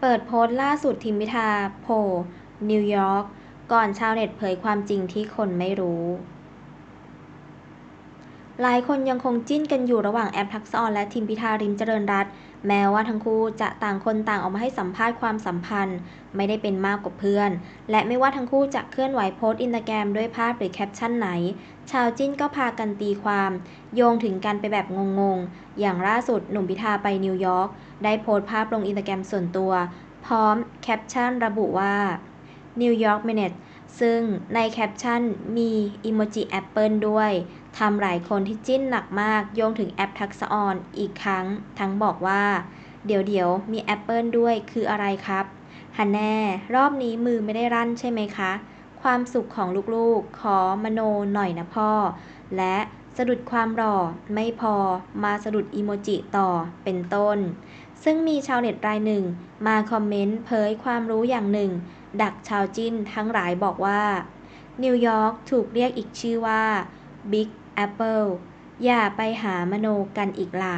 เปิดโพสต์ล่าสุดทิมพิธา โผล่นิวยอร์ก ก่อนชาวเน็ตเผยความจริงที่คนไม่รู้ หลายคนยังคงจิ้นกันอยู่ระหว่างแอปทักษอนและทิมพิธาริมเจริญรัตน์แม้ว่าทั้งคู่จะต่างคนต่างออกมาให้สัมภาษณ์ความสัมพันธ์ ไม่ได้เป็นมากกว่าเพื่อน และไม่ว่าทั้งคู่จะเคลื่อนไหวโพสต์อินสตาแกรมด้วยภาพหรือแคปชั่นไหน ชาวจิ้นก็พากันตีความ โยงถึงกันไปแบบงงๆ อย่างล่าสุดหนุ่มพิธาไปนิวยอร์กได้โพสต์ภาพลงอินสตาแกรมส่วนตัว พร้อมแคปชั่นระบุว่า New York Minute ซึ่งในแคปชั่นมีอิโมจิแอปเปิลด้วยทำหลายคนที่จิ้นหนักมากโยงถึงแอปทักษออนอีกครั้ง ทั้งบอกว่า เดี๋ยวเดี๋ยวมีแอปเปิลด้วยคืออะไรครับฮันแน่ รอบนี้มือไม่ได้รั่นใช่ไหมคะ ความสุขของลูกๆ ขอมโนหน่อยนะพ่อ และสะดุดความหล่อไม่พอมาสะดุดอีโมจิต่อเป็นต้น ซึ่งมีชาวเน็ตรายหนึ่ง มาคอมเมนต์เผยความรู้อย่างหนึ่ง ดักชาวจีนทั้งหลายบอกว่า นิวยอร์กถูกเรียกอีกชื่อว่าบิ๊กแอปเปิลอย่าไปหามโนกันอีกล่ะ